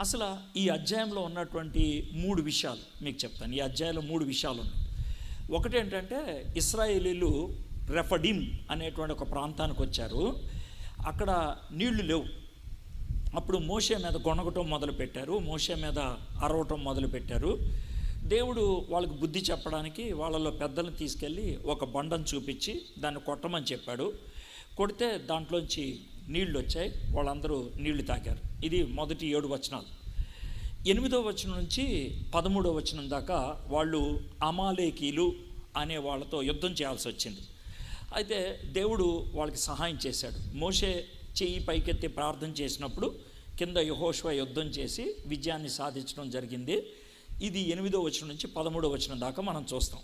అసలు ఈ అధ్యాయంలో ఉన్నటువంటి మూడు విషయాలు మీకు చెప్తాను. ఈ అధ్యాయంలో మూడు విషయాలు ఉన్నాయి. ఒకటి ఏంటంటే ఇస్రాయేలీలు రెఫడిమ్ అనేటువంటి ఒక ప్రాంతానికి వచ్చారు. అక్కడ నీళ్ళు లేవు. అప్పుడు మోసే మీద గొనగటం మొదలుపెట్టారు. మోసే మీద అరవటం మొదలుపెట్టారు. దేవుడు వాళ్ళకి బుద్ధి చెప్పడానికి వాళ్ళలో పెద్దలను తీసుకెళ్ళి ఒక బండను చూపించి దాన్ని కొట్టమని చెప్పాడు. కొడితే దాంట్లోంచి నీళ్ళు వచ్చాయి వాళ్ళందరూ నీళ్ళు తాగారు. ఇది మొదటి ఏడు వచనాలు. ఎనిమిదో వచనం నుంచి పదమూడో వచనం దాకా వాళ్ళు అమాలేకీలు అనే వాళ్ళతో యుద్ధం చేయాల్సి వచ్చింది. అయితే దేవుడు వాళ్ళకి సహాయం చేశాడు. మోషే చెయ్యి పైకెత్తి ప్రార్థన చేసినప్పుడు కింద యహోష్వ యుద్ధం చేసి విజయాన్ని సాధించడం జరిగింది. ఇది ఎనిమిదో వచనం నుంచి పదమూడో వచనం దాకా మనం చూస్తాం.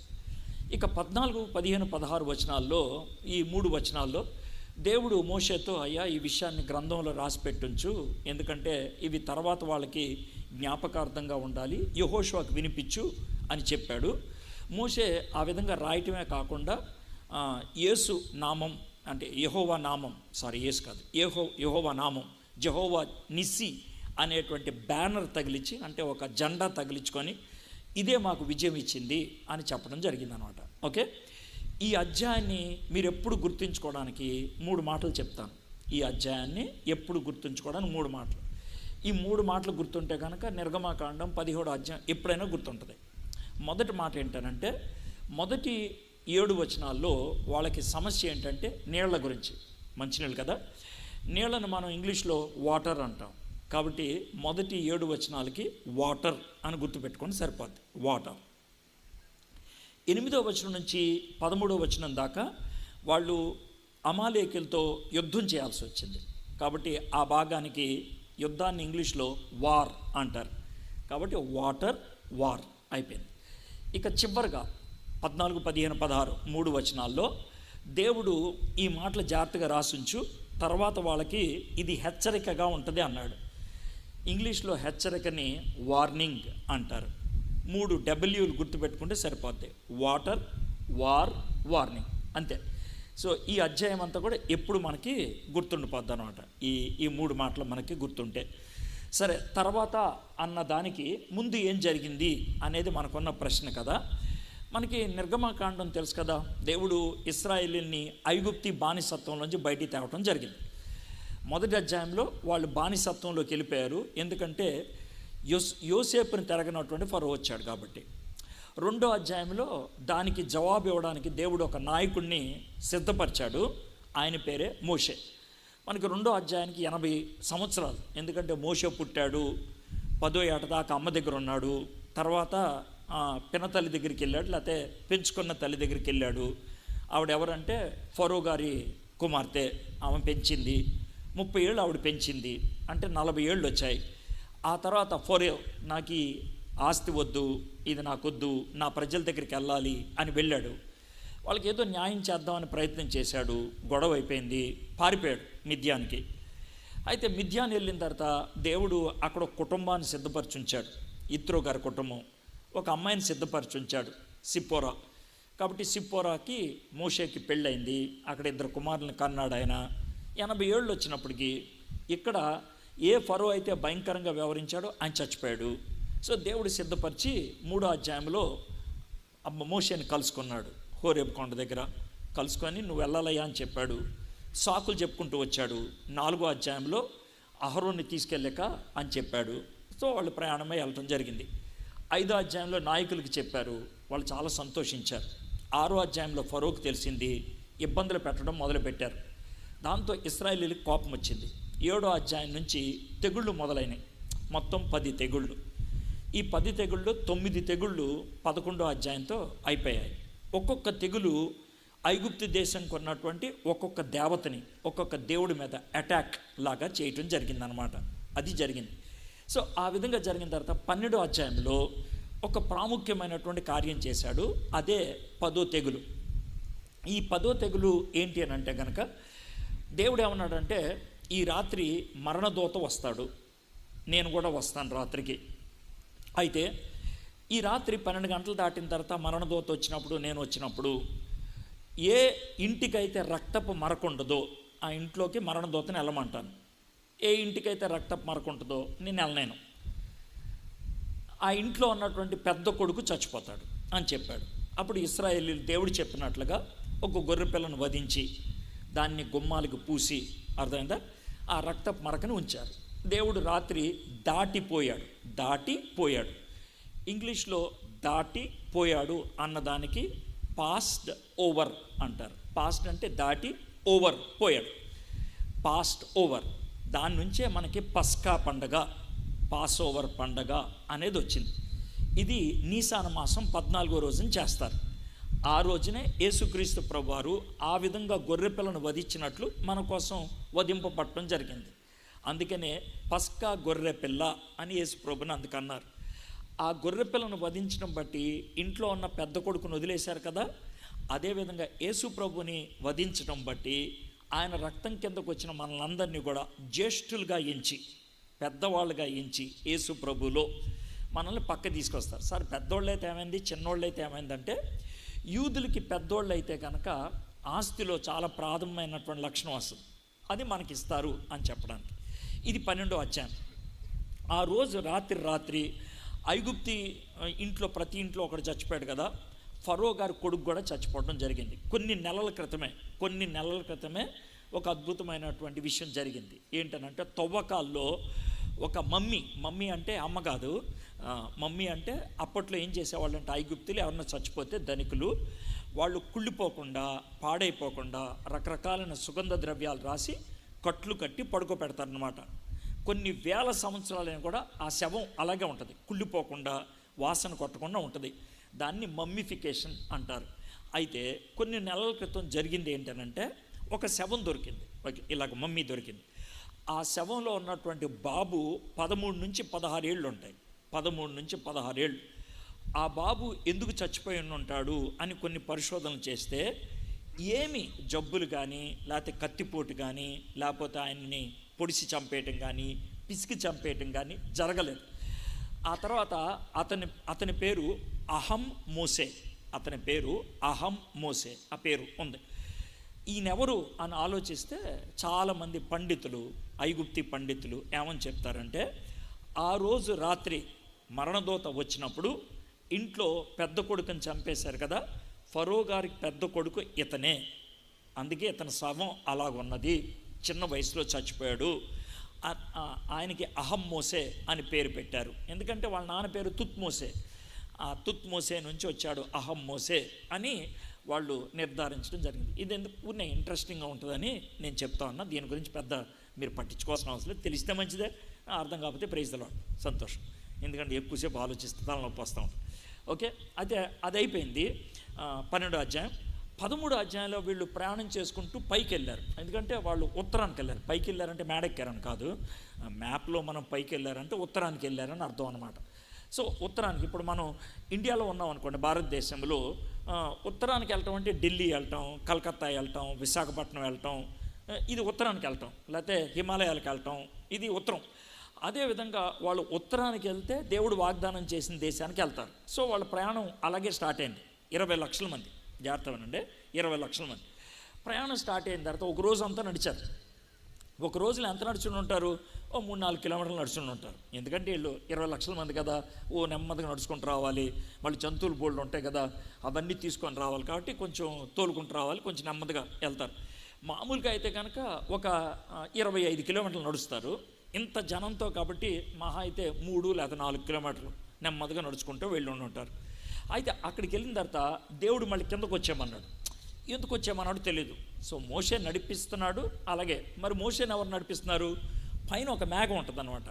ఇక పద్నాలుగు పదిహేను పదహారు వచనాల్లో ఈ మూడు వచనాల్లో దేవుడు మోషేతో అయ్యా ఈ విషయాన్ని గ్రంథంలో రాసి పెట్టుంచు ఎందుకంటే ఇవి తర్వాత వాళ్ళకి జ్ఞాపకార్థంగా ఉండాలి. యహోషువాకు వినిపించు అని చెప్పాడు. మోషే ఆ విధంగా రాయటమే కాకుండా యేసు నామం అంటే యహోవా నామం సారీ యేసు కాదు యహో యహోవా నామం జహోవా నిస్సి అనేటువంటి బ్యానర్ తగిలించి అంటే ఒక జెండా తగిలించుకొని ఇదే మాకు విజయం ఇచ్చింది అని చెప్పడం జరిగిందనమాట. ఓకే? ఈ అధ్యాయాన్ని మీరు ఎప్పుడు గుర్తుంచుకోవడానికి మూడు మాటలు చెప్తాను. ఈ అధ్యాయాన్ని ఎప్పుడు గుర్తుంచుకోవడానికి మూడు మాటలు. ఈ మూడు మాటలు గుర్తుంటే కనుక నిర్గమాకాండం పదిహేడు అధ్యాయం ఎప్పుడైనా గుర్తుంటుంది. మొదటి మాట ఏంటనంటే మొదటి ఏడు వచనాల్లో వాళ్ళకి సమస్య ఏంటంటే నీళ్ళ గురించి. మంచినీళ్ళు కదా? నీళ్ళను మనం ఇంగ్లీష్లో వాటర్ అంటాం. కాబట్టి మొదటి ఏడు వచనాలకి వాటర్ అని గుర్తుపెట్టుకొని సరిపోద్ది. వాటర్. ఎనిమిదో వచనం నుంచి పదమూడో వచనం దాకా వాళ్ళు అమాలేకులతో యుద్ధం చేయాల్సి వచ్చింది. కాబట్టి ఆ భాగానికి యుద్ధాన్ని ఇంగ్లీష్లో వార్ అంటారు. కాబట్టి వాటర్ వార్ అయిపోయింది. ఇక చివరిగా పద్నాలుగు పదిహేను పదహారు మూడు వచనాల్లో దేవుడు ఈ మాటలు జాగ్రత్తగా రాసుంచు తర్వాత వాళ్ళకి ఇది హెచ్చరికగా ఉంటుంది అన్నాడు. ఇంగ్లీష్లో హెచ్చరికని వార్నింగ్ అంటారు. మూడు డబ్ల్యూలు గుర్తుపెట్టుకుంటే సరిపోద్ది. Water war warning. అంతే. సో ఈ అధ్యాయం అంతా కూడా ఎప్పుడు మనకి గుర్తుండిపోద్ది అనమాట ఈ ఈ మూడు మాటలు మనకి గుర్తుంటే. సరే తర్వాత అన్న దానికి ముందు ఏం జరిగింది అనేది మనకున్న ప్రశ్న కదా. మనకి నిర్గమకాండం తెలుసు కదా. దేవుడు ఇస్రాయేలీని ఐగుప్తి బానిసత్వంలోంచి బయటికి తేవటం జరిగింది. మొదటి అధ్యాయంలో వాళ్ళు బానిసత్వంలోకి వెళ్ళిపోయారు. ఎందుకంటే యోస్ యోసేపుని తిరగనటువంటి ఫరో వచ్చాడు కాబట్టి. రెండో అధ్యాయంలో దానికి జవాబు ఇవ్వడానికి దేవుడు ఒక నాయకుడిని సిద్ధపరిచాడు. ఆయన పేరే మోషే. మనకి రెండో అధ్యాయానికి ఎనభై సంవత్సరాలు. ఎందుకంటే మోషే పుట్టాడు పదో ఏట దాకా అమ్మ దగ్గర ఉన్నాడు తర్వాత పిన పినతల్లి దగ్గరికి వెళ్ళాడు లేకపోతే పెంచుకున్న తల్లి దగ్గరికి వెళ్ళాడు. ఆవిడ ఎవరంటే ఫరో గారి కుమార్తె. ఆమె పెంచింది. ముప్పై ఏళ్ళు ఆవిడ పెంచింది. అంటే నలభై ఏళ్ళు వచ్చాయి. ఆ తర్వాత ఫోర్ నాకు ఈ ఆస్తి వద్దు ఇది నాకొద్దు నా ప్రజల దగ్గరికి వెళ్ళాలి అని వెళ్ళాడు. వాళ్ళకి ఏదో న్యాయం చేద్దామని ప్రయత్నం చేశాడు గొడవ అయిపోయింది పారిపోయాడు మిథ్యానికి అయితే మిథ్యాన్ని వెళ్ళిన తర్వాత దేవుడు అక్కడ ఒక కుటుంబాన్ని సిద్ధపరచుంచాడు. ఇత్రో గారి కుటుంబం. ఒక అమ్మాయిని సిద్ధపరచుంచాడు సిప్పోరా. కాబట్టి సిప్పోరాకి మోషేకి పెళ్ళైంది అక్కడ ఇద్దరు కుమారులను కన్నాడు ఆయన ఎనభై ఏళ్ళు వచ్చినప్పటికీ ఇక్కడ ఏ ఫరో అయితే భయంకరంగా వ్యవహరించాడో ఆయన చచ్చిపోయాడు. సో దేవుడు సిద్ధపరిచి మూడో అధ్యాయంలో అమ్మ మోషేని కలుసుకున్నాడు. హోరేపు కొండ దగ్గర కలుసుకొని నువ్వు వెళ్ళాలయ్యా అని చెప్పాడు. సాకులు చెప్పుకుంటూ వచ్చాడు. నాలుగో అధ్యాయంలో అహరోన్ని తీసుకెళ్ళాక అని చెప్పాడు. సో వాళ్ళు ప్రయాణమై వెళ్ళటం జరిగింది. ఐదో అధ్యాయంలో నాయకులకి చెప్పారు. వాళ్ళు చాలా సంతోషించారు. ఆరో అధ్యాయంలో ఫరోక్ తెలిసింది ఇబ్బందులు పెట్టడం మొదలుపెట్టారు. దాంతో ఇస్రాయలీలకు కోపం వచ్చింది. ఏడో అధ్యాయం నుంచి తెగుళ్ళు మొదలైనవి మొత్తం పది తెగుళ్ళు. ఈ పది తెగుళ్ళు తొమ్మిది తెగుళ్ళు పదకొండో అధ్యాయంతో అయిపోయాయి. ఒక్కొక్క తెగులు ఐగుప్తు దేశం కొన్నటువంటి ఒక్కొక్క దేవతని ఒక్కొక్క దేవుడి మీద అటాక్ లాగా చేయటం జరిగిందనమాట అది జరిగింది. సో ఆ విధంగా జరిగిన తర్వాత పన్నెండో అధ్యాయంలో ఒక ప్రాముఖ్యమైనటువంటి కార్యం చేశాడు. అదే పదో తెగులు. ఈ పదో తెగులు ఏంటి అని అంటే కనుక దేవుడు ఏమన్నాడంటే ఈ రాత్రి మరణదూత వస్తాడు. నేను కూడా వస్తాను రాత్రికి. అయితే ఈ రాత్రి పన్నెండు గంటలు దాటిన తర్వాత మరణదూత వచ్చినప్పుడు నేను వచ్చినప్పుడు ఏ ఇంటికైతే రక్తపు మరకుండదో ఆ ఇంట్లోకి మరణదూతని వెళ్ళమంటాను. ఏ ఇంటికైతే రక్తపు మరకుంటుందో నేను వెళ్ళలేను. ఆ ఇంట్లో ఉన్నటువంటి పెద్ద కొడుకు చచ్చిపోతాడు అని చెప్పాడు. అప్పుడు ఇస్రాయేలీ దేవుడు చెప్పినట్లుగా ఒక గొర్రె పిల్లను వధించి దాన్ని గుమ్మాలకు పూసి అర్థమైందా? ఆ రక్తపు మరకను ఉంచారు. దేవుడు రాత్రి దాటిపోయాడు. దాటిపోయాడు. ఇంగ్లీష్లో దాటిపోయాడు అన్నదానికి పాస్ట్ ఓవర్ అంటారు. పాస్ట్ అంటే దాటి ఓవర్ పోయాడు. పాస్ట్ ఓవర్ దాని నుంచే మనకి పస్కా పండగ పాస్ ఓవర్ పండగ అనేది వచ్చింది. ఇది నీసాన మాసం పద్నాలుగో రోజున చేస్తారు. ఆ రోజునే యేసుక్రీస్తు ప్రభువారు ఆ విధంగా గొర్రె పిల్లను వధించినట్లు మన కోసం వధింపబట్టడం జరిగింది. అందుకనే పస్కా గొర్రె పిల్ల అని యేసు ప్రభుని అందుకన్నారు ఆ గొర్రె పిల్లను వధించడం బట్టి ఇంట్లో ఉన్న పెద్ద కొడుకును వదిలేశారు కదా? అదేవిధంగా యేసు ప్రభుని వధించడం బట్టి ఆయన రక్తం కిందకు వచ్చిన మనలందరినీ కూడా జ్యేష్ఠులుగా ఎంచి పెద్దవాళ్ళుగా ఎంచి యేసు ప్రభులో మనల్ని పక్క తీసుకొస్తారు. సార్ పెద్దోళ్ళు అయితే ఏమైంది? చిన్నోళ్ళు అయితే ఏమైందంటే యూదులకి పెద్దోళ్ళు అయితే కనుక ఆస్తిలో చాలా ప్రాథమ్యమైనటువంటి లక్షణం వస్తుంది. అది మనకి ఇస్తారు అని చెప్పడానికి. ఇది పన్నెండో అధ్యాయం. ఆ రోజు రాత్రి రాత్రి ఐగుప్తి ఇంట్లో ప్రతి ఇంట్లో ఒకడు చచ్చిపోయాడు కదా. ఫరో గారి కొడుకు కూడా చచ్చిపోవడం జరిగింది. కొన్ని నెలల క్రితమే కొన్ని నెలల క్రితమే ఒక అద్భుతమైనటువంటి విషయం జరిగింది. ఏంటనంటే తవ్వకాల్లో ఒక మమ్మీ మమ్మీ అంటే అమ్మ కాదు మమ్మీ అంటే అప్పట్లో ఏం చేసేవాళ్ళు అంటే ఐగుప్తులు ఎవరన్నా చచ్చిపోతే ధనికులు వాళ్ళు కుళ్ళిపోకుండా పాడైపోకుండా రకరకాలైన సుగంధ ద్రవ్యాలు రాసి కట్లు కట్టి పడుకోబెడతారనమాట కొన్ని వేల సంవత్సరాలైనా కూడా ఆ శవం అలాగే ఉంటుంది. కుళ్ళిపోకుండా వాసన కొట్టకుండా ఉంటుంది. దాన్ని మమ్మిఫికేషన్ అంటారు. అయితే కొన్ని నెలల క్రితం జరిగింది ఏంటనంటే ఒక శవం దొరికింది. ఓకే ఇలాగ మమ్మీ దొరికింది. ఆ శవంలో ఉన్నటువంటి బాబు పదమూడు నుంచి పదహారేళ్ళు ఉంటాయి. పదమూడు నుంచి పదహారేళ్ళు ఆ బాబు ఎందుకు చచ్చిపోయి ఉంటాడు అని కొన్ని పరిశోధనలు చేస్తే ఏమి జబ్బులు కానీ లేకపోతే కత్తిపోటు కానీ లేకపోతే ఆయన్ని పొడిసి చంపేయటం కానీ పిసికి చంపేయటం కానీ జరగలేదు. ఆ తర్వాత అతని అతని పేరు అహం మోసే. అతని పేరు అహం మోసే. ఆ పేరు ఉంది. ఈయనెవరు అని ఆలోచిస్తే చాలామంది పండితులు ఐగుప్తి పండితులు ఏమని చెప్తారంటే ఆ రోజు రాత్రి మరణదోత వచ్చినప్పుడు ఇంట్లో పెద్ద కొడుకుని చంపేశారు కదా ఫరో గారికి పెద్ద కొడుకు ఇతనే. అందుకే ఇతని శవం అలాగున్నది. చిన్న వయసులో చచ్చిపోయాడు. ఆయనకి అహం మోసే అని పేరు పెట్టారు. ఎందుకంటే వాళ్ళ నాన్న పేరు తుత్మోసే ఆ తుత్మోసే నుంచి వచ్చాడు అహం మోసే అని వాళ్ళు నిర్ధారించడం జరిగింది. ఇది ఎందుకు నేను ఇంట్రెస్టింగ్గా ఉంటుందని నేను చెప్తా ఉన్నా. దీని గురించి పెద్ద మీరు పట్టించుకోవాల్సిన అవసరం లేదు. తెలిస్తే మంచిదే అర్థం కాకపోతే ప్రైజ్ తెలవాడు సంతోషం. ఎందుకంటే ఎక్కువసేపు ఆలోచిస్తే తలనొప్పి వస్తూ ఉంటుంది. ఓకే? అయితే అది అయిపోయింది పన్నెండో అధ్యాయం. పదమూడు అధ్యాయంలో వీళ్ళు ప్రయాణం చేసుకుంటూ పైకి వెళ్ళారు ఎందుకంటే వాళ్ళు ఉత్తరానికి వెళ్ళారు పైకి వెళ్ళారంటే మేడెక్కారని కాదు. మ్యాప్లో మనం పైకి వెళ్ళారంటే ఉత్తరానికి వెళ్ళారని అర్థం అనమాట సో ఉత్తరానికి ఇప్పుడు మనం ఇండియాలో ఉన్నాం అనుకోండి భారతదేశంలో ఉత్తరానికి వెళ్ళటం అంటే ఢిల్లీ వెళ్ళటం కలకత్తా వెళ్ళటం విశాఖపట్నం వెళ్ళటం ఇది ఉత్తరానికి వెళ్ళటం. లేకపోతే హిమాలయాలకు వెళ్ళటం ఇది ఉత్తరం. అదేవిధంగా వాళ్ళు ఉత్తరానికి వెళ్తే దేవుడు వాగ్దానం చేసిన దేశానికి వెళ్తారు. సో వాళ్ళ ప్రయాణం అలాగే స్టార్ట్ అయింది. ఇరవై లక్షల మంది. జాగ్రత్త వినండి ఇరవై లక్షల మంది. ప్రయాణం స్టార్ట్ అయిన తర్వాత ఒక రోజు అంతా నడిచారు. ఒక రోజులో ఎంత నడుచుని ఉంటారు? ఓ మూడు నాలుగు కిలోమీటర్లు నడుచుని ఉంటారు. ఎందుకంటే వీళ్ళు ఇరవై లక్షల మంది కదా. ఓ నెమ్మదిగా నడుచుకుంటూ రావాలి. మళ్ళీ జంతువులు బోళ్ళు ఉంటాయి కదా. అవన్నీ తీసుకొని రావాలి కాబట్టి కొంచెం తోలుకుంటూ రావాలి. కొంచెం నెమ్మదిగా వెళ్తారు. మామూలుగా అయితే కనుక ఒక ఇరవై ఐదు కిలోమీటర్లు నడుస్తారు. ఇంత జనంతో కాబట్టి మహా అయితే మూడు లేదా నాలుగు కిలోమీటర్లు నెమ్మదిగా నడుచుకుంటూ వెళ్ళి ఉంటారు అయితే అక్కడికి వెళ్ళిన తర్వాత దేవుడు మళ్ళీ కిందకు వచ్చామన్నాడు ఎందుకు వచ్చామన్నాడు తెలియదు సో మోషే నడిపిస్తున్నాడు. అలాగే మరి మోసేని ఎవరు నడిపిస్తున్నారు? పైన ఒక మేఘం ఉంటుంది అనమాట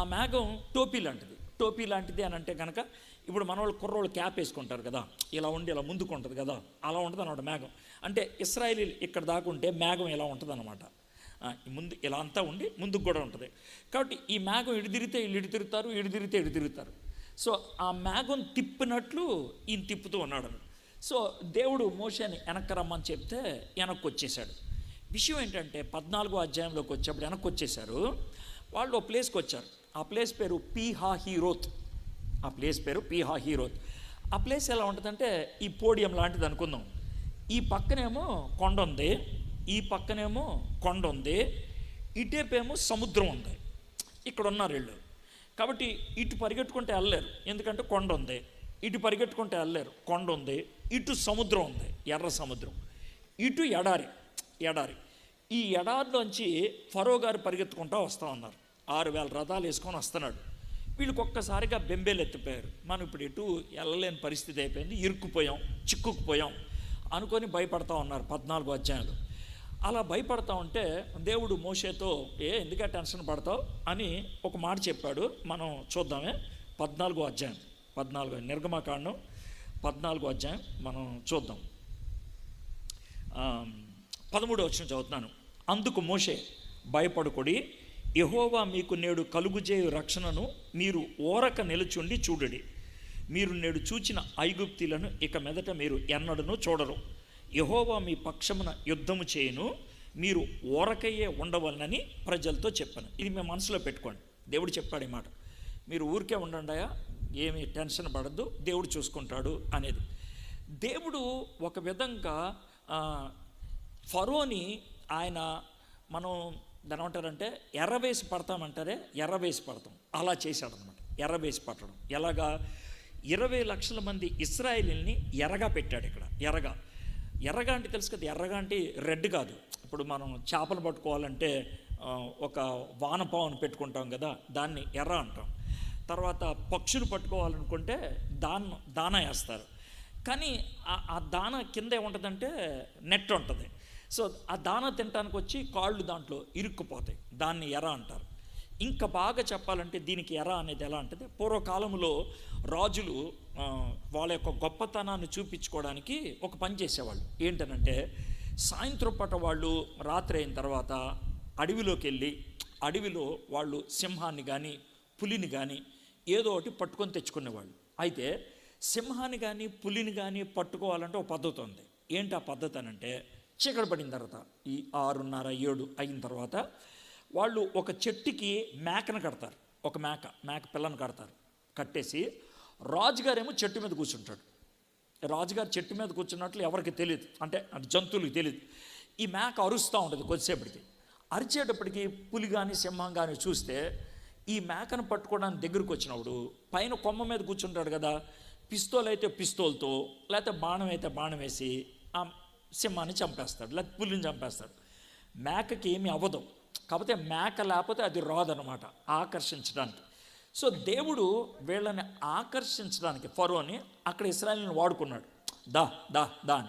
ఆ మేఘం టోపీ లాంటిది. టోపీ లాంటిది అని అంటే కనుక ఇప్పుడు మన వాళ్ళు కుర్రోళ్ళు క్యాప్ వేసుకుంటారు కదా. ఇలా ఉండి ఇలా ముందుకు ఉంటుంది కదా. అలా ఉంటుంది అనమాట మేఘం. అంటే ఇస్రాయలీ ఇక్కడ దాకా ఉంటే మేఘం ఇలా ఉంటుంది అనమాట ముందు ఇలా అంతా ఉండి ముందుకు కూడా ఉంటుంది. కాబట్టి ఈ మేఘం ఇడిదిరితే తిరిగితే వీళ్ళు తిరుగుతారు ఇడిదిరితే ఇడి తిరుగుతారు. సో ఆ మేఘం తిప్పినట్లు ఈయన తిప్పుతూ ఉన్నాడు సో దేవుడు మోషని వెనక్కి రమ్మని చెప్తే వెనక్కి వచ్చేసాడు విషయం ఏంటంటే పద్నాలుగో అధ్యాయంలోకి వచ్చేప్పుడు వెనక్కి వచ్చేసారు వాళ్ళు ఓ ప్లేస్కి వచ్చారు. ఆ ప్లేస్ పేరు పీహా హీరోత్ ఆ ప్లేస్ పేరు పీహా హీరోత్ ఆ ప్లేస్ ఎలా ఉంటుందంటే ఈ పోడియం లాంటిది అనుకుందాం. ఈ పక్కనేమో కొండ ఉంది. ఈ పక్కనేమో కొండ ఉంది ఇటేపేమో సముద్రం ఉంది. ఇక్కడ ఉన్నారు వీళ్ళు. కాబట్టి ఇటు పరిగెట్టుకుంటే వెళ్ళలేరు. ఎందుకంటే కొండ ఉంది. ఇటు పరిగెట్టుకుంటే వెళ్ళలేరు. కొండ ఉంది. ఇటు సముద్రం ఉంది. ఎర్ర సముద్రం. ఇటు ఎడారి. ఎడారి. ఈ ఎడారిలోంచి ఫరో గారు పరిగెత్తుకుంటా వస్తూ ఉన్నారు. ఆరు వేల రథాలు వేసుకొని వస్తున్నాడు. వీళ్ళకి ఒక్కసారిగా బెంబేలు ఎత్తిపోయారు. మనం ఇప్పుడు ఎటు వెళ్ళలేని పరిస్థితి అయిపోయింది. ఇరుక్కుపోయాం చిక్కుకుపోయాం అనుకొని భయపడతా ఉన్నారు పద్నాలుగు అధ్యాయులు. అలా భయపడతా ఉంటే దేవుడు మోషేతో ఏ ఎందుకే టెన్షన్ పడతావు? అని ఒక మాట చెప్పాడు. మనం చూద్దామే. పద్నాలుగో అధ్యాయం. పద్నాలుగో నిర్గమకాండం. పద్నాలుగో అధ్యాయం. మనం చూద్దాం. పదమూడో వచ్చిన చదువుతున్నాను. అందుకు మోషే భయపడుకొడి యహోవా మీకు నేడు కలుగుజేయు రక్షణను మీరు ఓరక నిలుచుండి చూడడి. మీరు నేడు చూచిన ఐగుప్తులను ఇక మీదట మీరు ఎన్నడను చూడరు. యహోవా మీ పక్షమున యుద్ధము చేయను మీరు ఊరకయ్యే ఉండవలనని ప్రజలతో చెప్పాను. ఇది మీ మనసులో పెట్టుకోండి. దేవుడు చెప్పాడు ఈ మాట. మీరు ఊరికే ఉండండియా ఏమీ టెన్షన్ పడద్దు దేవుడు చూసుకుంటాడు అనేది. దేవుడు ఒక విధంగా ఫరోని ఆయన మనం దాని ఏమంటారంటే ఎర్రవేసి పడతామంటారే ఎర్రవేసి పడతాం. అలా చేశాడనమాట ఎర్రవేసి పట్టడం. ఎలాగా? ఇరవై లక్షల మంది ఇస్రాయిల్ని ఎరగా పెట్టాడు ఇక్కడ. ఎరగా. ఎర్రగా అంటే తెలుసు కదా ఎర్రగా అంటే రెడ్ కాదు. ఇప్పుడు మనం చేపలు పట్టుకోవాలంటే ఒక వానపావును పెట్టుకుంటాం కదా దాన్ని ఎర్ర అంటాం. తర్వాత పక్షులు పట్టుకోవాలనుకుంటే దాన దాన వేస్తారు. కానీ ఆ- దాన కింద ఏముంటుందంటే నెట్ ఉంటుంది. సో ఆ దాన తినడానికి వచ్చి కాళ్ళు దాంట్లో ఇరుక్కుపోతాయి. దాన్ని ఎర అంటారు. ఇంకా బాగా చెప్పాలంటే దీనికి ఎర అనేది ఎలా ఉంటుంది పూర్వకాలంలో రాజులు వాళ్ళ యొక్క గొప్పతనాన్ని చూపించుకోవడానికి ఒక పని చేసేవాళ్ళు. ఏంటనంటే సాయంత్రం పూట వాళ్ళు రాత్రి అయిన తర్వాత అడవిలోకి వెళ్ళి అడవిలో వాళ్ళు సింహాన్ని కానీ పులిని కానీ ఏదో ఒకటి పట్టుకొని తెచ్చుకునేవాళ్ళు. అయితే సింహాన్ని కానీ పులిని కానీ పట్టుకోవాలంటే ఒక పద్ధతి ఉంది. ఏంటి ఆ పద్ధతి అని అంటే చీకటి పడిన తర్వాత ఈ ఆరున్నర ఏడు అయిన తర్వాత వాళ్ళు ఒక చెట్టుకి మేకను కడతారు. ఒక మేక మేక పిల్లను కడతారు. కట్టేసి రాజుగారేమో చెట్టు మీద కూర్చుంటాడు. రాజుగారు చెట్టు మీద కూర్చున్నట్లు ఎవరికి తెలియదు అంటే అది జంతువులకి తెలియదు ఈ మేక అరుస్తూ ఉంటుంది కొద్దిసేపటికి. అరిచేటప్పటికి పులి కానీ సింహం కానీ చూస్తే ఈ మేకను పట్టుకోవడానికి దగ్గరకు వచ్చినప్పుడు పైన కొమ్మ మీద కూర్చుంటాడు కదా పిస్తోల్ అయితే పిస్తోల్తో లేకపోతే బాణం అయితే బాణం వేసి ఆ సింహాన్ని చంపేస్తాడు లేకపోతే పులిని చంపేస్తాడు. మేకకి ఏమీ అవ్వదు. కాకపోతే మేక లేకపోతే అది రాదనమాట ఆకర్షించడానికి. సో దేవుడు వీళ్ళని ఆకర్షించడానికి ఫరోని అక్కడ ఇస్రాయల్ని వాడుకున్నాడు. దా దా దా అని.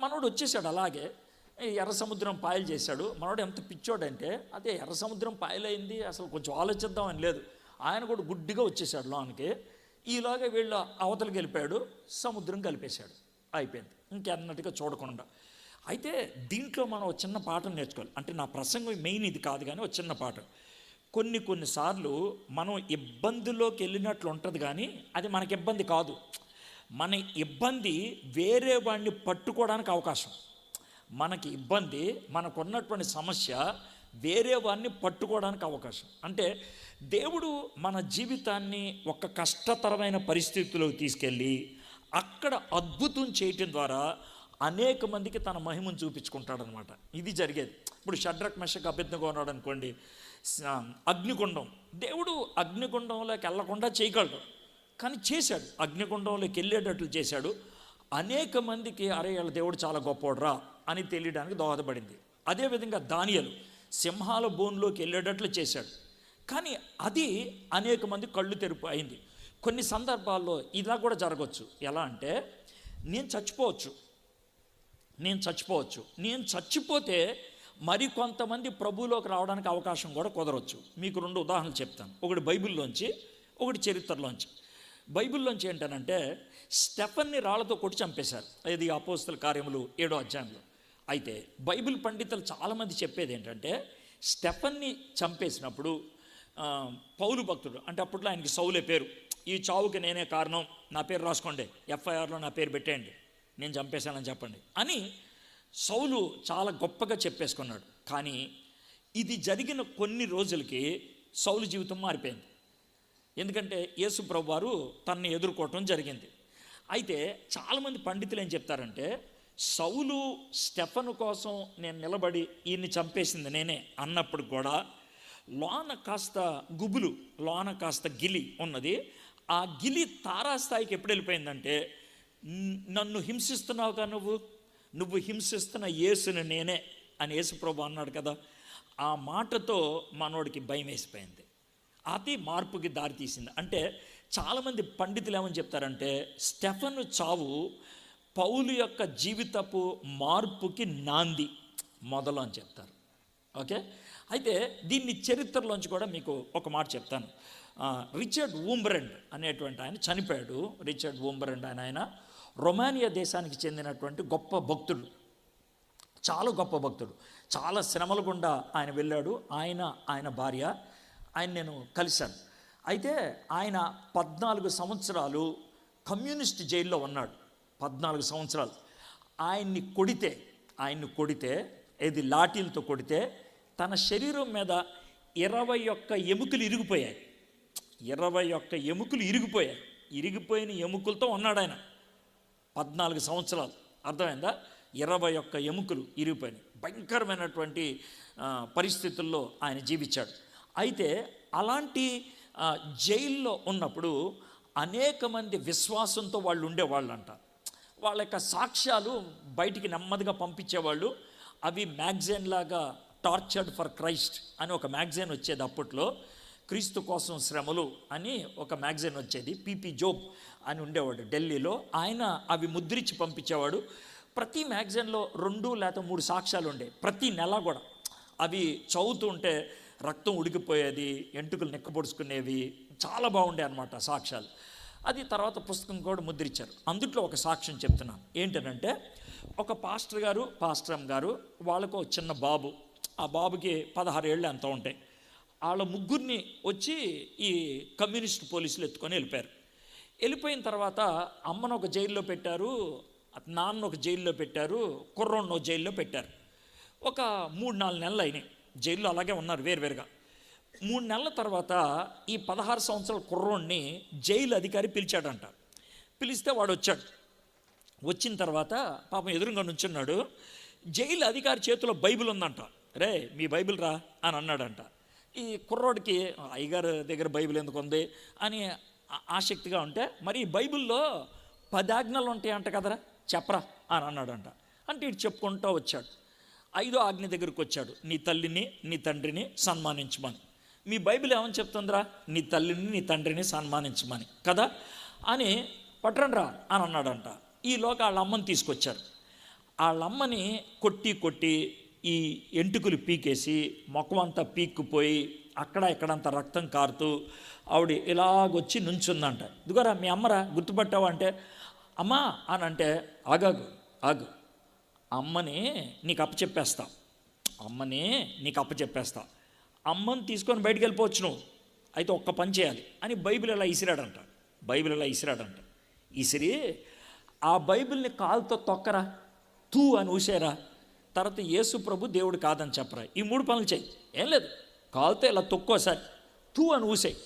మనోడు వచ్చేసాడు అలాగే. ఎర్ర సముద్రం పాయలు చేశాడు. మనోడు ఎంత పిచ్చోడంటే అదే ఎర్ర సముద్రం పాయలైంది అసలు కొంచెం ఆలోచిద్దామని లేదు. ఆయన కూడా గుడ్డిగా వచ్చేసాడు లోనికి. ఈలాగా వీళ్ళు అవతలకి వెళ్ళిపోయాడు సముద్రం కలిపేశాడు. అయిపోయింది. ఇంకెన్నట్టుగా చూడకుండా. అయితే దీంట్లో మనం ఒక చిన్న పాఠం నేర్చుకోవాలి. అంటే నా ప్రసంగం మెయిన్ ఇది కాదు కానీ ఒక చిన్న పాఠం. కొన్ని కొన్నిసార్లు మనం ఇబ్బందిలోకి వెళ్ళినట్లు ఉంటుంది కానీ అది మనకి ఇబ్బంది కాదు. మన ఇబ్బంది వేరే వాడిని పట్టుకోవడానికి అవకాశం. మనకి ఇబ్బంది మనకున్నటువంటి సమస్య వేరే వాడిని పట్టుకోవడానికి అవకాశం. అంటే దేవుడు మన జీవితాన్ని ఒక కష్టతరమైన పరిస్థితిలోకి తీసుకెళ్ళి అక్కడ అద్భుతం చేయటం ద్వారా అనేక మందికి తన మహిమను చూపించుకుంటాడనమాట ఇది జరిగేది. ఇప్పుడు షడ్రక్ మెషక్ అభ్యర్థంగా ఉన్నాడు అనుకోండి. అగ్నిగుండం. దేవుడు అగ్నిగుండంలోకి వెళ్ళకుండా చేయగలడు. కానీ చేశాడు. అగ్నిగుండంలోకి వెళ్ళేటట్లు చేశాడు. అనేక మందికి అరే వాళ్ళ దేవుడు చాలా గొప్పోడ్రా అని తెలియడానికి దోహదపడింది. అదేవిధంగా దానియలు సింహాల బోన్లోకి వెళ్ళేటట్లు చేశాడు. కానీ అది అనేక మంది కళ్ళు తెరుపు అయింది. కొన్ని సందర్భాల్లో ఇలా కూడా జరగవచ్చు ఎలా అంటే నేను చచ్చిపోవచ్చు. నేను చచ్చిపోవచ్చు. నేను చచ్చిపోతే మరి కొంతమంది ప్రభువులోకి రావడానికి అవకాశం కూడా కుదరవచ్చు మీకు రెండు ఉదాహరణలు చెప్తాను. ఒకటి బైబిల్లోంచి ఒకటి చరిత్రలోంచి. బైబిల్లోంచి ఏంటనంటే స్టెఫన్ని రాళ్ళతో కొట్టి చంపేశారు. ఇది అపోస్తుల కార్యములు ఏడో అధ్యాయంలో. అయితే బైబిల్ పండితులు చాలామంది చెప్పేది ఏంటంటే స్టెఫన్ని చంపేసినప్పుడు పౌలు భక్తుడు అంటే అప్పట్లో ఆయనకి సౌలే పేరు ఈ చావుకి నేనే కారణం నా పేరు రాసుకోండి ఎఫ్ఐఆర్లో నా పేరు పెట్టేయండి నేను చంపేశానని చెప్పండి అని సౌలు చాలా గొప్పగా చెప్పేసుకున్నాడు. కానీ ఇది జరిగిన కొన్ని రోజులకి సౌలు జీవితం మారిపోయింది. ఎందుకంటే యేసు ప్రభు వారు తనని ఎదుర్కోవటం జరిగింది. అయితే చాలామంది పండితులు ఏం చెప్తారంటే సౌలు స్టెఫను కోసం నేను నిలబడి ఈయన్ని చంపేసింది నేనే అన్నప్పుడు కూడా లోన కాస్త గుబులు లోన కాస్త గిలి ఉన్నది. ఆ గిలి తారాస్థాయికి ఎప్పుడు వెళ్ళిపోయిందంటే నన్ను హింసిస్తున్నావుగా నువ్వు? నువ్వు హింసిస్తున్న యేసుని నేనే అని యేసుప్రభు అన్నాడు కదా ఆ మాటతో మనోడికి భయం వేసిపోయింది. అది మార్పుకి దారితీసింది అంటే చాలామంది పండితులు ఏమని చెప్తారంటే స్టెఫన్ చావు పౌలు యొక్క జీవితపు మార్పుకి నాంది మొదలు అని చెప్తారు. ఓకే? అయితే దీన్ని చరిత్రలోంచి కూడా మీకు ఒక మాట చెప్తాను. రిచర్డ్ ఊంబ్రెండ్ అనేటువంటి ఆయన చనిపోయాడు. రిచర్డ్ ఊంబ్రెండ్ ఆయన ఆయన రొమానియా దేశానికి చెందినటువంటి గొప్ప భక్తుడు. చాలా గొప్ప భక్తుడు. చాలా శ్రమల గుండా ఆయన వెళ్ళాడు. ఆయన ఆయన భార్య ఆయన నేను కలిశాను. అయితే ఆయన పద్నాలుగు సంవత్సరాలు కమ్యూనిస్ట్ జైల్లో ఉన్నాడు. పద్నాలుగు సంవత్సరాలు. ఆయన్ని కొడితే ఆయన్ని కొడితే ఏది లాఠీలతో కొడితే తన శరీరం మీద ఇరవై ఒక్క ఎముకలు ఇరిగిపోయాయి. ఇరవై ఒక్క ఎముకలు ఇరిగిపోయాయి. ఇరిగిపోయిన ఎముకలతో ఉన్నాడు ఆయన పద్నాలుగు సంవత్సరాలు. అర్థమైందా? ఇరవై ఒక్క ఎముకలు ఇరిగిపోయినాయి. భయంకరమైనటువంటి పరిస్థితుల్లో ఆయన జీవించాడు. అయితే అలాంటి జైల్లో ఉన్నప్పుడు అనేక మంది విశ్వాసంతో వాళ్ళు ఉండేవాళ్ళు అంట వాళ్ళ యొక్క సాక్ష్యాలు బయటికి నెమ్మదిగా పంపించేవాళ్ళు. అవి మ్యాగజైన్ లాగా టార్చర్డ్ ఫర్ క్రైస్ట్ అని ఒక మ్యాగజైన్ వచ్చేది అప్పట్లో. క్రీస్తు కోసం శ్రమలు అని ఒక మ్యాగజైన్ వచ్చేది. పిపి జోబ్ అని ఉండేవాడు ఢిల్లీలో. ఆయన అవి ముద్రించి పంపించేవాడు. ప్రతి మ్యాగజైన్లో రెండు లేకపోతే మూడు సాక్ష్యాలు ఉండే. ప్రతి నెల కూడా. అవి చదువుతూ ఉంటే రక్తం ఉడికిపోయేది ఎంటుకలు నెక్కపొడుచుకునేవి చాలా బాగుండే అనమాట సాక్ష్యాలు. అది తర్వాత పుస్తకం కూడా ముద్రించారు. అందుట్లో ఒక సాక్ష్యం చెప్తున్నాను. ఏంటనంటే ఒక పాస్టర్ గారు పాస్టర్ గారు వాళ్ళకు ఒక చిన్న బాబు. ఆ బాబుకి పదహారు ఏళ్ళు ఎంత ఉంటాయి. వాళ్ళ ముగ్గురిని వచ్చి ఈ కమ్యూనిస్ట్ పోలీసులు ఎత్తుకొని వెళ్ళిపోయారు. వెళ్ళిపోయిన తర్వాత అమ్మను ఒక జైల్లో పెట్టారు నాన్న ఒక జైల్లో పెట్టారు కుర్రోడిని ఒక జైల్లో పెట్టారు. ఒక మూడు నాలుగు నెలలు అయినాయి. జైల్లో అలాగే ఉన్నారు వేరువేరుగా. మూడు నెలల తర్వాత ఈ పదహారు సంవత్సరాల కుర్రోడ్ని జైలు అధికారి పిలిచాడంట. పిలిస్తే వాడు వచ్చాడు. వచ్చిన తర్వాత పాపం ఎదురుగా నుంచున్నాడు. జైలు అధికారి చేతిలో బైబిల్ ఉందంట. రే మీ బైబిల్ రా అని అన్నాడంట. ఈ కుర్రోడికి అయ్యగారు దగ్గర బైబిల్ ఎందుకు ఉంది అని ఆసక్తిగా ఉంటే మరి ఈ బైబిల్లో పదాజ్ఞలు ఉంటాయంట ఉంటాయి అంట కదరా? చెప్పరా? అని అన్నాడంట. అంటే ఇటు చెప్పుకుంటూ వచ్చాడు. ఐదో ఆజ్ఞ దగ్గరికి వచ్చాడు. నీ తల్లిని నీ తండ్రిని సన్మానించమని. మీ బైబిల్ ఏమని చెప్తుందిరా? నీ తల్లిని నీ తండ్రిని సన్మానించమని. కదా? అని పట్టరండ్రా అని అన్నాడంట. ఈలోగా వాళ్ళ అమ్మని తీసుకొచ్చారు. వాళ్ళ అమ్మని కొట్టి కొట్టి ఈ ఎంటుకులు పీకేసి మొఖం అంతా పీక్కుపోయి అక్కడ ఇక్కడంతా రక్తం కారుతూ ఆవిడ ఇలాగొచ్చి నుంచుందంట. ఇదిగోరా మీ అమ్మరా గుర్తుపట్టావు అంటే అమ్మా అని అంటే ఆగాగు ఆగు. అమ్మని నీకు అప్పచెప్పేస్తా. అమ్మని నీకు అప్పచెప్పేస్తా. అమ్మని తీసుకొని బయటికి వెళ్ళిపోవచ్చు నువ్వు. అయితే ఒక్క పని చేయాలి. అని బైబిల్ ఇలా ఇసిరాడంట. బైబిల్ ఇలా ఇసిరాడంట. ఇసిరి ఆ బైబిల్ని కాలుతో తొక్కరా. తూ అని ఊసేరా. తర్వాత యేసు ప్రభు దేవుడు కాదని చెప్పరా? ఈ మూడు పనులు చేయి. ఏం లేదు. కాలితే ఇలా తొక్కోసారి తూ అని ఊసేయి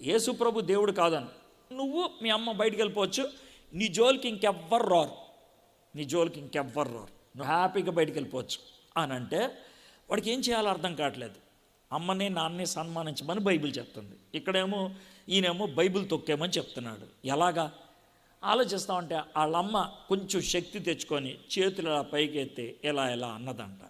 యేసు ప్రభు దేవుడు కాదని. నువ్వు మీ అమ్మ బయటికి వెళ్ళిపోవచ్చు. నీ జోలికి ఇంకెవ్వరు రారు. నీ జోలికి ఇంకెవ్వరు రారు. నువ్వు హ్యాపీగా బయటికి వెళ్ళిపోవచ్చు. అని అంటే వాడికి ఏం చేయాలో అర్థం కావట్లేదు. అమ్మని నాన్నని సన్మానించమని బైబిల్ చెప్తుంది. ఇక్కడేమో ఈయనేమో బైబిల్ తొక్కేమని చెప్తున్నాడు. ఎలాగా? ఆలోచిస్తా ఉంటే వాళ్ళమ్మ కొంచెం శక్తి తెచ్చుకొని చేతులు ఇలా పైకెత్తి ఇలా ఇలా అన్నదంట.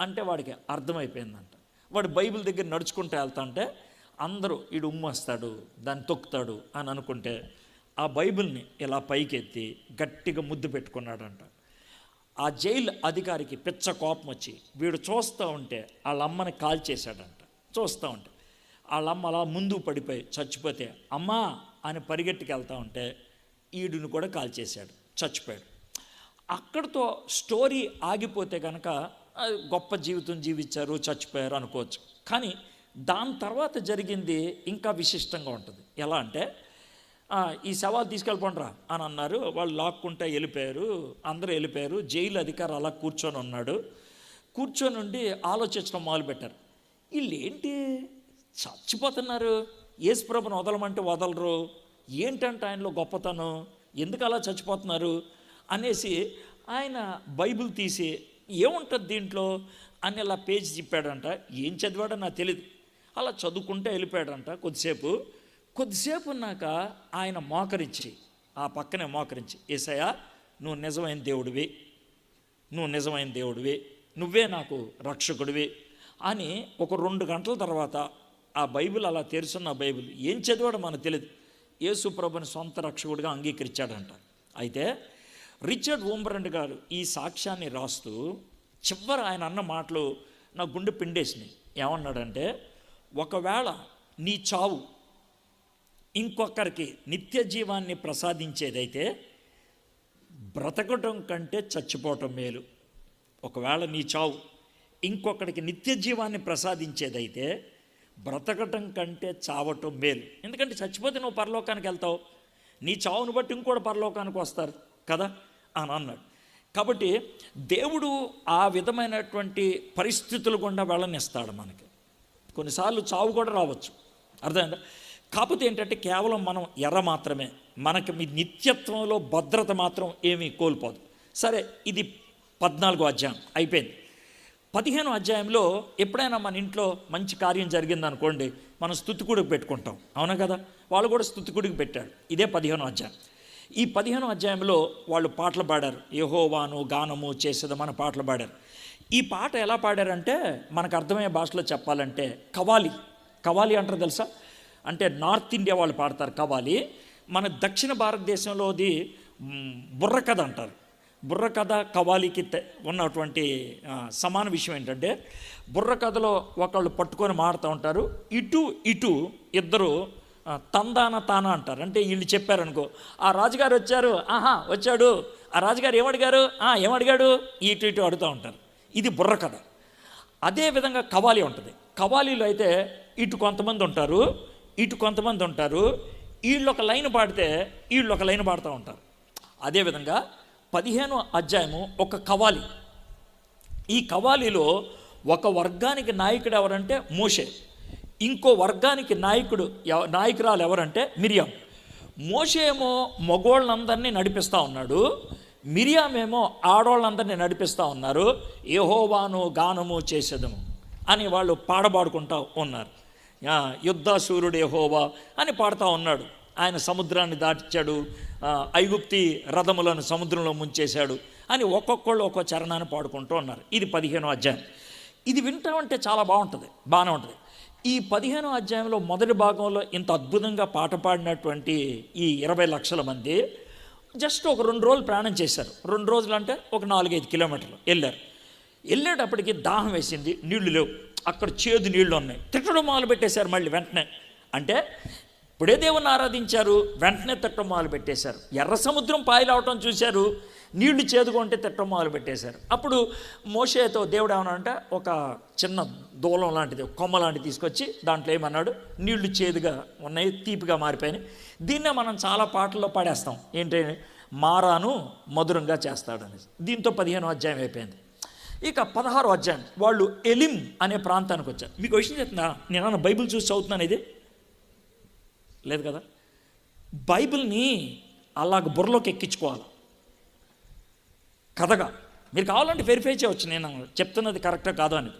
అంటే వాడికి అర్థమైపోయిందంట. వాడు బైబిల్ దగ్గర నడుచుకుంటూ వెళ్తా అందరూ ఈడు ఉమ్మేస్తాడు దాన్ని తొక్కుతాడు అని అనుకుంటే ఆ బైబిల్ని ఇలా పైకెత్తి గట్టిగా ముద్దు పెట్టుకున్నాడంట. ఆ జైలు అధికారికి పిచ్చ కోపం వచ్చి వీడు చూస్తూ ఉంటే వాళ్ళ అమ్మని కాల్ చేశాడంట. చూస్తూ ఉంటే వాళ్ళమ్మ అలా ముందు పడిపోయి చచ్చిపోతే అమ్మా అని పరిగెట్టుకు వెళ్తూ ఉంటే ఈడుని కూడా కాల్ చేశాడు. చచ్చిపోయాడు. అక్కడితో స్టోరీ ఆగిపోతే కనుక గొప్ప జీవితం జీవించారు చచ్చిపోయారు అనుకోవచ్చు. కానీ దాని తర్వాత జరిగింది ఇంకా విశిష్టంగా ఉంటుంది. ఎలా అంటే ఈ సవాల్ తీసుకెళ్ళిపోండిరా అని అన్నారు. వాళ్ళు లాక్కుంటే వెళ్ళిపోయారు అందరూ వెళ్ళిపోయారు. జైలు అధికారి అలా కూర్చొని ఉన్నాడు. కూర్చొని ఉండి ఆలోచించడం మొదలుపెట్టారు. వీళ్ళు ఏంటి చచ్చిపోతున్నారు. యేసుప్రభుని వదలమంటే వదలరు. ఏంటంటే ఆయనలో గొప్పతనం? ఎందుకు అలా చచ్చిపోతున్నారు? అనేసి ఆయన బైబిల్ తీసి ఏముంటుంది దీంట్లో? అని అలా పేజీ చెప్పాడంట ఏం చదివాడో నాకు తెలియదు అలా చదువుకుంటే వెళ్ళిపోయాడంట కొద్దిసేపు. కొద్దిసేపు ఉన్నాక ఆయన మోకరించి ఆ పక్కనే మోకరించి ఏసయ్యా నువ్వు నిజమైన దేవుడివి. నువ్వు నిజమైన దేవుడివి. నువ్వే నాకు రక్షకుడివి అని ఒక రెండు గంటల తర్వాత ఆ బైబిల్ అలా తెరుచున్న బైబిల్ ఏం చదివాడో మనకు తెలియదు యేసు ప్రభుని సొంత రక్షకుడిగా అంగీకరించాడంట. అయితే రిచర్డ్ ఓంబ్రండ్ గారు ఈ సాక్ష్యాన్ని రాస్తూ చివరి ఆయన అన్న మాటలు నా గుండె పిండేసినాయి. ఏమన్నాడంటే ఒకవేళ నీ చావు ఇంకొకరికి నిత్య జీవాన్ని ప్రసాదించేదైతే బ్రతకటం కంటే చచ్చిపోవటం మేలు. ఒకవేళ నీ చావు ఇంకొకరికి నిత్య జీవాన్ని ప్రసాదించేదైతే బ్రతకటం కంటే చావటం మేలు. ఎందుకంటే చచ్చిపోతే నువ్వు పరలోకానికి వెళ్తావు. నీ చావును బట్టి ఇంకోటి పరలోకానికి వస్తారు కదా అని అన్నాడు. కాబట్టి దేవుడు ఆ విధమైనటువంటి పరిస్థితులు గుండా వెళ్ళనిస్తాడు మనకి. కొన్నిసార్లు చావు కూడా రావచ్చు. అర్థమైందా? కాకపోతే ఏంటంటే కేవలం మనం ఎర్ర మాత్రమే. మనకి మీ నిత్యత్వంలో భద్రత మాత్రం ఏమీ కోల్పోదు. సరే ఇది పద్నాలుగో అధ్యాయం. అయిపోయింది. పదిహేను అధ్యాయంలో ఎప్పుడైనా మన ఇంట్లో మంచి కార్యం జరిగిందనుకోండి మనం స్థుతికుడికి పెట్టుకుంటాం. అవునా కదా? వాళ్ళు కూడా స్థుతికుడికి పెట్టాడు ఇదే పదిహేను అధ్యాయం. ఈ పదిహేను అధ్యాయంలో వాళ్ళు పాటలు పాడారు. యహోవాను గానము చేసేదమని పాటలు పాడారు. ఈ పాట ఎలా పాడారంటే మనకు అర్థమయ్యే భాషలో చెప్పాలంటే కవాలి. కవాలి అంటారు తెలుసా? అంటే నార్త్ ఇండియా వాళ్ళు పాడతారు కవాలి. మన దక్షిణ భారతదేశంలోది బుర్రకథ అంటారు. బుర్రకథ కవాలికి ఉన్నటువంటి సమాన విషయం ఏంటంటే బుర్రకథలో ఒకళ్ళు పట్టుకొని మాడుతూ ఉంటారు. ఇటు ఇటు ఇద్దరు తందాన తాన అంటారు. అంటే వీళ్ళు చెప్పారనుకో ఆ రాజుగారు వచ్చారు. ఆహా వచ్చాడు. ఆ రాజుగారు ఏమడిగారు? "ఆ, ఏమడిగాడు? ఇటు ఇటు అడుగుతూ ఉంటారు. ఇది బుర్రకథ. అదేవిధంగా అదే విధంగా కవాలి ఉంటుంది. కవాలీలో అయితే ఇటు కొంతమంది ఉంటారు ఇటు కొంతమంది ఉంటారు. వీళ్ళు ఒక లైన్ పాడితే వీళ్ళు ఒక లైన్ పాడుతూ ఉంటారు. అదేవిధంగా పదిహేను అధ్యాయము ఒక కవాలి. ఈ కవాలిలో ఒక వర్గానికి నాయకుడు ఎవరంటే మోషే. ఇంకో వర్గానికి నాయకుడు ఎవ- నాయకురాలు ఎవరంటే మిరియాం. మోషేమో మగోళ్ళందరినీ నడిపిస్తూ ఉన్నాడు. మిరియామేమో ఆడోళ్ళందరినీ నడిపిస్తూ ఉన్నారు. ఏహోవాను గానము చేసేదము అని వాళ్ళు పాడబాడుకుంటూ ఉన్నారు. యుద్ధ సూర్యుడు ఏహోవా అని పాడుతూ ఉన్నాడు. ఆయన సముద్రాన్ని దాటించాడు ఐగుప్తి రథములను సముద్రంలో ముంచేశాడు అని ఒక్కొక్కళ్ళు ఒక్కో చరణాన్ని పాడుకుంటూ ఉన్నారు. ఇది పదిహేనో అధ్యాయం. ఇది వింటామంటే చాలా బాగుంటుంది బాగానే ఉంటుంది. ఈ పదిహేనో అధ్యాయంలో మొదటి భాగంలో ఇంత అద్భుతంగా పాట పాడినటువంటి ఈ ఇరవై లక్షల మంది జస్ట్ ఒక రెండు రోజులు ప్రయాణం చేశారు. రెండు రోజులు అంటే ఒక నాలుగైదు కిలోమీటర్లు వెళ్ళారు. వెళ్ళేటప్పటికి దాహం వేసింది నీళ్ళు లేవు. అక్కడ చేదు నీళ్ళు ఉన్నాయి. తిట్టడం మొదలు పెట్టేశారు మళ్ళీ వెంటనే. అంటే ఇప్పుడే దేవుని ఆరాధించారు వెంటనే తిట్టడం మొదలు పెట్టేశారు. ఎర్ర సముద్రం పాయలవటం చూశారు నీళ్ళు చేదుగా ఉంటే మొదలు పెట్టేశారు. అప్పుడు మోషేతో దేవుడు ఏమన్నాడంటే ఒక చిన్న దూలం లాంటిది కొమ్మ లాంటిది తీసుకొచ్చి దాంట్లో ఏమన్నాడు నీళ్ళు చేదుగా ఉన్నాయి తీపిగా మారిపోయినాయి. దీన్నే మనం చాలా పాటల్లో పాడేస్తాం. ఏంటి? మారాను మధురంగా చేస్తాడని. దీంతో పదిహేను అధ్యాయం అయిపోయింది. ఇక పదహారు అధ్యాయం వాళ్ళు ఎలిం అనే ప్రాంతానికి వచ్చారు. మీకు విషయం చెప్తున్నా నేను బైబిల్ చూసి చదువుతున్నాను ఇది? లేదు కదా? బైబిల్ని అలాగ బుర్రలోకి ఎక్కించుకోవాలి. కథగా. మీరు కావాలంటే వెరిఫై చేయవచ్చు నేను చెప్తున్నది కరెక్టా కాదు అనేది.